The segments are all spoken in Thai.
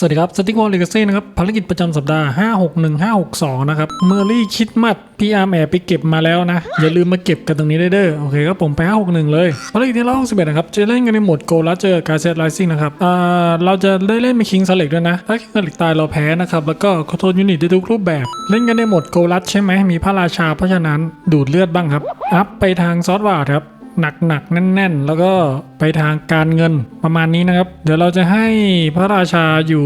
สวัสดีครับสติ๊กวอลเลกาซี่นะครับภารกิจประจำสัปดาห์ 561562 นะครับเมอร์รี่คิดมัดพี่อาร์มแอบไปเก็บมาแล้วนะ อย่าลืมมาเก็บกันตรงนี้ได้เด้อโอเคครับผมไป 561 เลยภารกิจที่161นะครับ จะเล่นกันในโหมดโกลแล้วเจอการเซตไลซิ่งนะครับอ่าเราจะได้เล่นเป็นคิงสเล็กด้วยนะ ถ้าคิงสเล็กตายเราแพ้นะครับ แล้วก็คอนโทรลยูนิตได้ทุกรูปแบบ เล่นกันในโหมดโกลัสใช่ไหมมีพระราชาเพราะฉะนั้นดูดเลือดบ้างครับอัพไปทางซอสวาร์ดครับ หนักหนักๆแน่น ๆ แล้วก็ไปทางการเงินประมาณนี้นะครับ เดี๋ยวเราจะให้พระราชาอยู่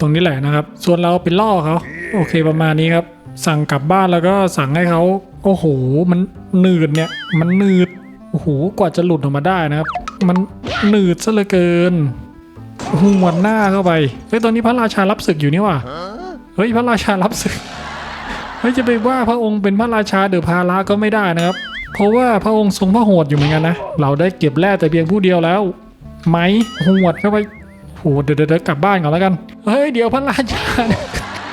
ตรงนี้แหละนะครับ ส่วนเราไปล่อเขาโอเคประมาณนี้ครับ สั่งกลับบ้านแล้วก็สั่งให้เขาโอ้โหมันหนืดเนี่ยมันหนืดโอ้โหกว่าจะหลุดออกมาได้นะครับ มันหนืดซะเหลือเกินหัวหน้าเข้าไปเฮ้ยตอนนี้พระราชารับศึกอยู่นี่ว่ะเฮ้ยพระราชารับศึกเฮ้ยจะไปว่าพระองค์เป็นพระราชาเดือพาระก็ไม่ได้นะครับ เพราะว่าพระองค์ทรงพระโหดอยู่เหมือนกันนะ เราได้เก็บแร่แต่เพียงผู้เดียวแล้ว ไหมหวดเข้าไปโหเดี๋ยวเดี๋ยวเดี๋ยวกลับบ้านก่อนแล้วกัน เฮ้ยเดี๋ยวพระราชา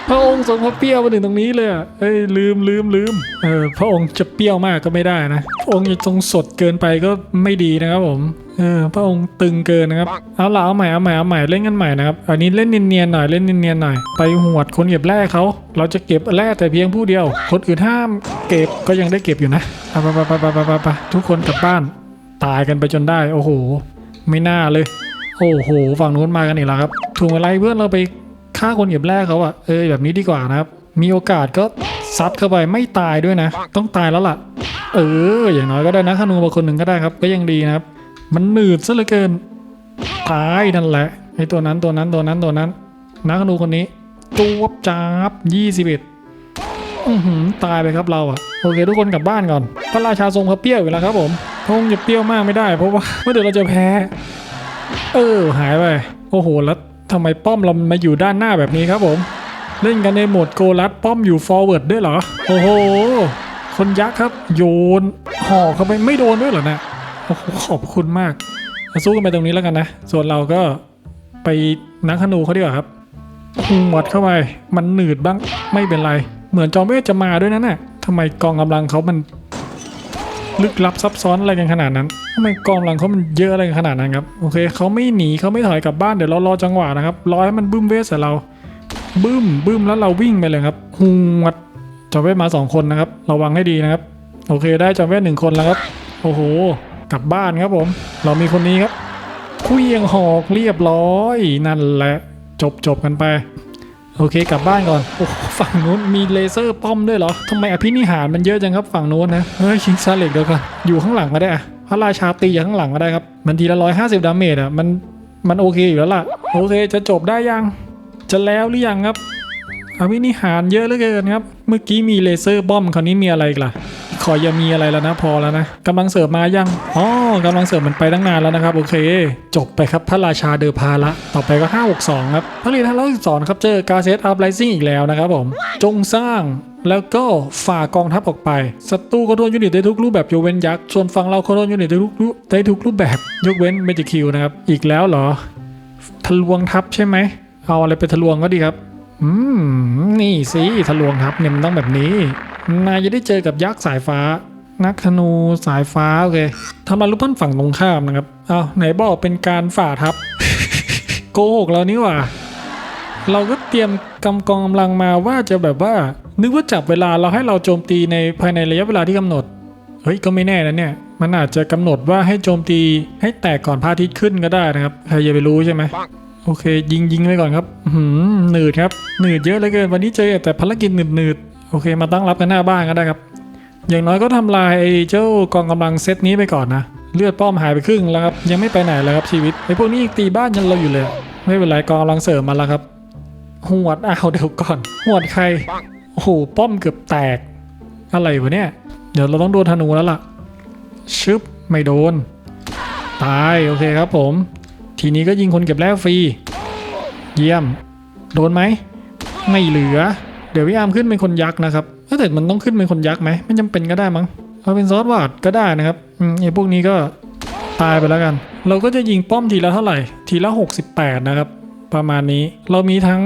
พระองค์ทรงพระเปรี้ยวมาถึงตรงนี้เลยเอ้ยลืมลืมลืมเออพระองค์จะเปรี้ยวมากก็ไม่ได้นะ พระองค์จะทรงสดเกินไปก็ไม่ดีนะครับผม เออพระองค์ตึงเกินนะครับเอาล่ะเอาใหม่เอาใหม่เอาใหม่เล่นกันใหม่นะครับอันนี้เล่นเนียนๆหน่อยเล่นเนียนๆหน่อยไปหวดคนเก็บแร่เขาเราจะเก็บแร่แต่เพียงผู้เดียว คนอื่นห้ามเก็บก็ยังได้เก็บอยู่นะไปไปไปไปไปไปไปทุกคนกลับบ้าน ตายกันไปจนได้โอ้โห ไม่น่าเลย โอ้โหฝั่งนู้นมากันอีกแล้วครับถูกอะไรเพื่อนเราไปฆ่าคนเก็บแร่เขาอะเออแบบนี้ดีกว่านะครับ มีโอกาสก็ซัดเข้าไปไม่ตายด้วยนะ ต้องตายแล้วล่ะ เออ อย่างน้อยก็ได้นะขนูมาคนหนึ่งก็ได้ครับ ก็ยังดีนะครับ มันหนืดซะเหลือเกินตายนั่นแหละไอ้ตัวนั้นตัวนั้นตัวนั้นตัวนั้น นักขนูคนนี้ตัวบจับยี่สิบเอ็ดอือหือตายไปครับเราอะโอเคทุกคนกลับบ้านก่อน พระราชาทรงพระเปรี้ยวอยู่แล้วครับผมพรงจะเปรี้ยวมากไม่ได้ เพราะว่าเมื่อเดี๋ยวเราจะแพ้ เออหายไปโอ้โหแล้วทำไมป้อมเรามาอยู่ด้านหน้าแบบนี้ครับผม เล่นกันในโหมดโกลัดป้อมอยู่ฟอร์เวิร์ดด้วยเหรอ โอ้โห คนยักษ์ครับ โยนห่อเข้าไปไม่โดนด้วยเหรอเนะ โอ้โหขอบคุณมากมาสู้กันไปตรงนี้แล้วกันนะ ส่วนเราก็ไปนักธนูเขาดีกว่าครับหวดเข้าไป มันหนืดบ้าง ไม่เป็นไร เหมือนจอมเวทจะมาด้วยนะน่ะทำไมกองกำลังเขามัน ลึกลับซับซ้อนอะไรกันขนาดนั้นทำไมกองกำลังเขามันเยอะอะไรกันขนาดนั้นครับ โอเคเขาไม่หนีเขาไม่ถอยกลับบ้าน เดี๋ยวเรารอจังหวะนะครับ รอให้มันบึ้มเวสใส่เรา บึ้มบึ้มแล้วเราวิ่งไปเลยครับหวดจอมเวทมาสองคนนะครับ ระวังให้ดีนะครับ โอเค ได้จอมเวทหนึ่งคนแล้วครับ โอ้โห กลับบ้านครับผม เรามีคนนี้ครับคุยยังหอกเรียบร้อย นั่นแหละจบจบกันไป โอเคกลับบ้านก่อนโอ้ฝั่งนู้นมีเลเซอร์ป้อมด้วยเหรอทำไมอภินิหารมันเยอะจังครับฝั่งนู้นนะเฮ้ยชิงซาเล็กเดี๋ยวก่อนอยู่ข้างหลังก็ได้อะพระราชาตีจากข้างหลังก็ได้ครับ มันทีละร้อยห้าสิบดาเมจอะมันมันโอเคอยู่แล้วล่ะ โอเคจะจบได้ยัง จะแล้วหรือยังครับอภินิหารเยอะเหลือเกินครับ เมื่อกี้มีเลเซอร์บอมคราวนี้มีอะไรกล่ะ ขออย่ามีอะไรแล้วนะพอแล้วนะกำลังเสริมมายังอ๋อกำลังเสริมมันไปตั้งนานแล้วนะครับโอเค จบไปครับพระราชาเดอพาละต่อไปก็562ครับผลิต562ครับเจอกาเซตอัพไลซิ่งอีกแล้วนะครับผมจงสร้างแล้วก็ฝ่ากองทัพออกไป ศัตรูคอนโทรลยูนิตได้ทุกรูปแบบยกเว้นยักษ์ ส่วนฝั่งเราคอนโทรลยูนิตได้ทุกรูปได้ทุกรูปแบบยกเว้นเมจิคิวนะครับ อีกแล้วเหรอ ทะลวงทัพใช่ไหม เอาอะไรไปทะลวงก็ดีครับ อืม นี่สิทะลวงทัพเนี่ยมันต้องแบบนี้ นายจะได้เจอกับยักษ์สายฟ้า นักธนูสายฟ้าโอเคทำลายรูปปั้นฝั่งตรงข้ามนะครับอ้าวไหนบอกเป็นการฝ่าทัพโกหกเรานี่หว่า เราก็เตรียมกำกองกำลังมาว่าจะแบบว่า นึกว่าจับเวลาเราให้เราโจมตีในภายในระยะเวลาที่กำหนดเฮ้ยก็ไม่แน่นะเนี่ยมันอาจจะกำหนดว่าให้โจมตีให้แตกก่อนพระอาทิตย์ขึ้นก็ได้นะครับใครจะไปรู้ใช่ไหมโอเค ยิงยิงไว้ก่อนครับหืมหนืดครับหนืดเยอะเหลือเกินวันนี้เจอแต่ภารกิจหนืดหนืด โอเคมาตั้งรับกันหน้าบ้านก็ได้ครับ อย่างน้อยก็ทำลายไอ้เจ้ากองกำลังเซตนี้ไปก่อนนะ เลือดป้อมหายไปครึ่งแล้วครับ ยังไม่ไปไหนเลยครับชีวิตไอ้พวกนี้ตีบ้านยันเราอยู่เลย ไม่เป็นไรกองกำลังเสริมมาแล้วครับหวดอ้าวเดี๋ยวก่อนหวดใครโอ้โหป้อมเกือบแตก อะไรวะเนี่ย เดี๋ยวเราต้องโดนธนูแล้วล่ะ ชึบไม่โดน ตายโอเคครับผม ทีนี้ก็ยิงคนเก็บแร่ฟรี เยี่ยม โดนไหม ไม่เหลือ ดี๋ยวพี่อาร์มขึ้นเป็นคนยักษ์นะครับถ้าแต่มันต้องขึ้นเป็นคนยักษ์ไหมไม่จำเป็นก็ได้มั้งเอาเป็นซอสวาดก็ได้นะครับอืมไอ้พวกนี้ก็ตายไปแล้วกัน เราก็จะยิงป้อมทีละเท่าไหร่ ทีละ 68 นะครับ ประมาณนี้เรามีทั้ง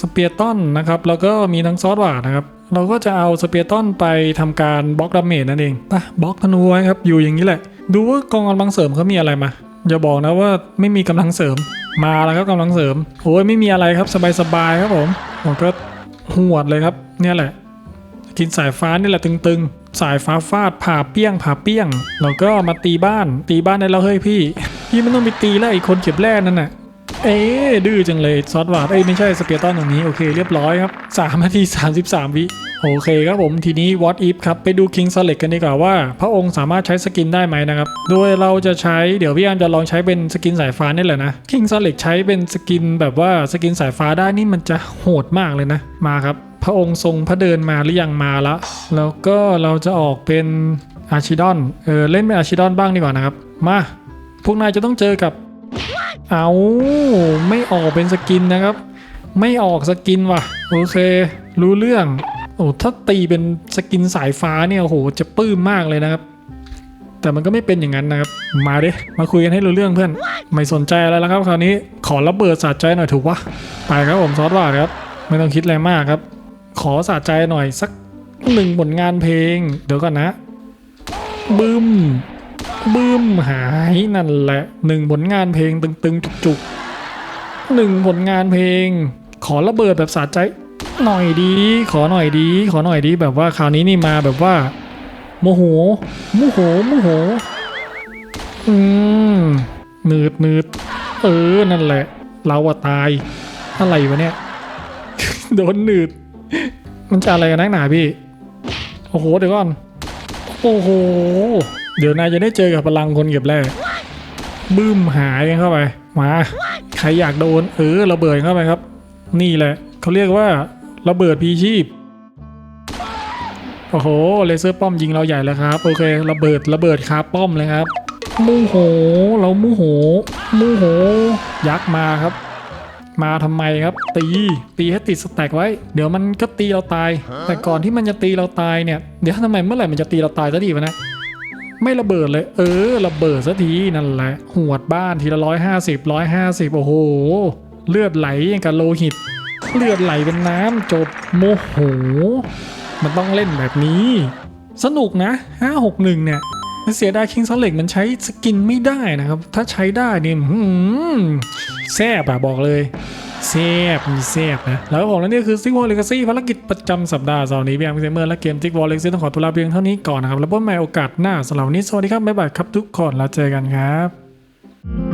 สเปียร์ตันนะครับแล้วก็มีทั้งซอสวาดนะครับเราก็จะเอาสเปียร์ตันไปทำการบล็อกดาเมจนั่นเองไปบล็อกธนูไว้ครับอยู่อย่างนี้แหละ ดูว่ากองกำลังเสริมเขามีอะไรมาอย่าบอกนะว่าไม่มีกำลังเสริมมาแล้วครับกำลังเสริมโอ้ยไม่มีอะไรครับสบายๆครับผมผมก็ หวดเลยครับ เนี่ยแหละ กินสายฟ้านี่แหละตึงๆ สายฟ้าฟาดผ่าเปี้ยงผ่าเปี้ยง แล้วก็มาตีบ้าน ตีบ้านได้แล้วเฮ้ยพี่ พี่ไม่ต้องไปตีแล้วไอ้คนเก็บแร่นั่นน่ะ เอ๊ดื้อจังเลยซอสหวาดเอ้ยไม่ใช่สเปียร์ตันตรงนี้โอเคเรียบร้อยครับ3นาที 33 วิโอเคครับผมทีนี้ what if ครับ ไปดู King Select กันดีกว่าว่า พระองค์สามารถใช้สกินได้ไหมนะครับ โดยเราจะใช้เดี๋ยวพี่อามจะลองใช้เป็นสกินสายฟ้านี่แหละนะ King Select ใช้เป็นสกินแบบว่าสกินสายฟ้าได้นี่มันจะโหดมากเลยนะมาครับ พระองค์ทรงพระเดินมาหรือยังมาละ แล้วก็เราจะออกเป็นอาชิดอนเออเล่นเป็นอาชิดอนบ้างดีกว่านะครับมาพวกนายจะต้องเจอกับ เอาไม่ออกเป็นสกินนะครับ ไม่ออกสกินว่ะโอเค รู้เรื่องโอ้ถ้าตีเป็นสกินสายฟ้าเนี่ยโอ้โหจะปื้มมากเลยนะครับ แต่มันก็ไม่เป็นอย่างนั้นนะครับ มาดิมาคุยกันให้รู้เรื่องเพื่อน ไม่สนใจอะไรแล้วครับคราวนี้ขอระเบิดสะใจหน่อยถูกปะไปครับผมซอสว่าครับ ไม่ต้องคิดอะไรมากครับ ขอสะใจหน่อยสักหนึ่งผลงานเพลง เดี๋ยวก่อนนะบึ้ม บึ้มหายนั่นแหละหนึ่งผลงานเพลงตึงๆ จุกๆหนึ่งผลงานเพลง ขอระเบิดแบบสะใจ หน่อยดี ขอหน่อยดี ขอหน่อยดีแบบว่าคราวนี้นี่มาแบบว่า โมโหโมโหโมโห อืมหนืดหนืดเออนั่นแหละ เราอะตายอะไรวะเนี่ย โดนหนืด มันจะอะไรกันนักหนาพี่ โอ้โหเดี๋ยวก่อน โอ้โห เดี๋ยวนายจะได้เจอกับพลังคนเก็บแร่บึ้มหายกันเข้าไป มาใครอยากโดนเออระเบิดเข้าไปครับ นี่แหละเขาเรียกว่าระเบิดพีชีพโอ้โหเลเซอร์ป้อมยิงเราใหญ่แล้วครับโอเคระเบิดระเบิดคาป้อมเลยครับมูโห เรามูโหมูโห ยักษ์มาครับ มาทำไมครับ ตีตีให้ติดสแต็กไว้ เดี๋ยวมันก็ตีเราตาย แต่ก่อนที่มันจะตีเราตายเนี่ยเดี๋ยวทำไมเมื่อไหร่มันจะตีเราตายสักทีวะนะ ไม่ระเบิดเลย เออ ระเบิดสักทีนั่นแหละ หวดบ้านทีละร้อยห้าสิบร้อยห้าสิบโอ้โห เลือดไหลอย่างกับโลหิต เลือดไหลเป็นน้ำจบโมโห มันต้องเล่นแบบนี้ สนุกนะ561เนี่ยเสียดายคิงซอลเล็กมันใช้สกินไม่ได้นะครับ ถ้าใช้ได้เนี่ยแซ่บอะบอกเลย แซบมีแซบนะ แล้วผมแล้วนี่คือซิกวอลเลกซี่ภารกิจประจำสัปดาห์เสาร์นี้พี่แอมเซเมอร์และเกมซิกวอลเลกซี่ต้องขอตัวลาเพียงเท่านี้ก่อนนะครับ แล้วพบใหม่โอกาสหน้าสำหรับวันนี้สวัสดีครับบ๊ายบายครับทุกคนแล้วเจอกันครับ